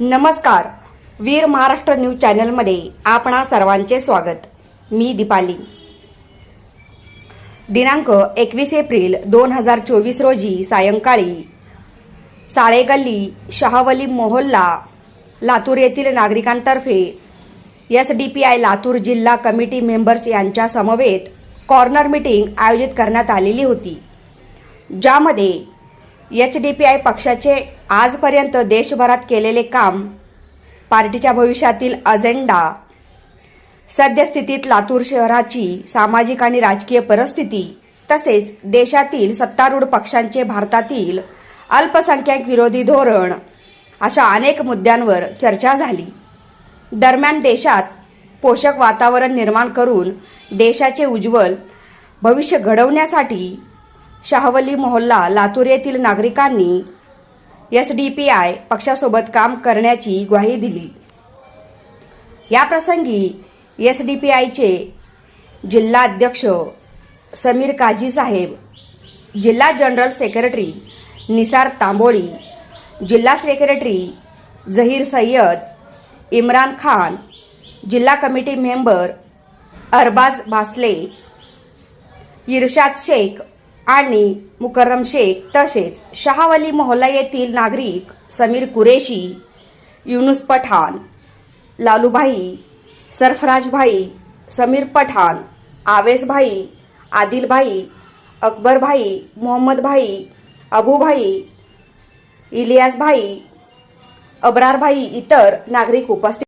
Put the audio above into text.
नमस्कार. वीर महाराष्ट्र न्यूज चॅनलमध्ये आपणा सर्वांचे स्वागत. मी दीपाली. दिनांक एकवीस एप्रिल दोन हजार चोवीस रोजी सायंकाळी साळेगल्ली शहावली मोहल्ला लातूर येथील नागरिकांतर्फे S D P I Latur जिल्हा कमिटी मेंबर्स यांच्या समवेत कॉर्नर मीटिंग आयोजित करण्यात आलेली होती. ज्यामध्ये एच डी पी आय पक्षाचे आजपर्यंत देशभरात केलेले काम पार्टीच्या भविष्यातील अजेंडा. सद्यस्थितीत लातूर शहराची सामाजिक आणि राजकीय परिस्थिती तसेच देशातील सत्तारूढ पक्षांचे भारतातील अल्पसंख्याक विरोधी धोरण अशा अनेक मुद्द्यांवर चर्चा झाली. दरम्यान देशात पोषक वातावरण निर्माण करून देशाचे उज्ज्वल भविष्य घडवण्यासाठी शाहवली मोहल्ला लातूर येथील नागरिकांनी एस डी पी आय पक्षासोबत काम करण्याची ग्वाही दिली. याप्रसंगी एस डी पी आयचे जिल्हा अध्यक्ष समीर काजी साहेब जिल्हा जनरल सेक्रेटरी निसार तांबोळी जिल्हा सेक्रेटरी झहीर सय्यद इम्रान खान जिल्हा कमिटी मेंबर अरबाज भासले इर्शाद शेख आणि मुकर्रम शेख तसेच शहावली मोहल्ला येथील नागरिक समीर कुरेशी युनुस पठाण लालूभाई सरफराजभाई समीर पठाण आवेसभाई आदिलभाई अकबरभाई मोहम्मदभाई अबूभाई इलियासभाई अब्रारभाई इतर नागरिक उपस्थित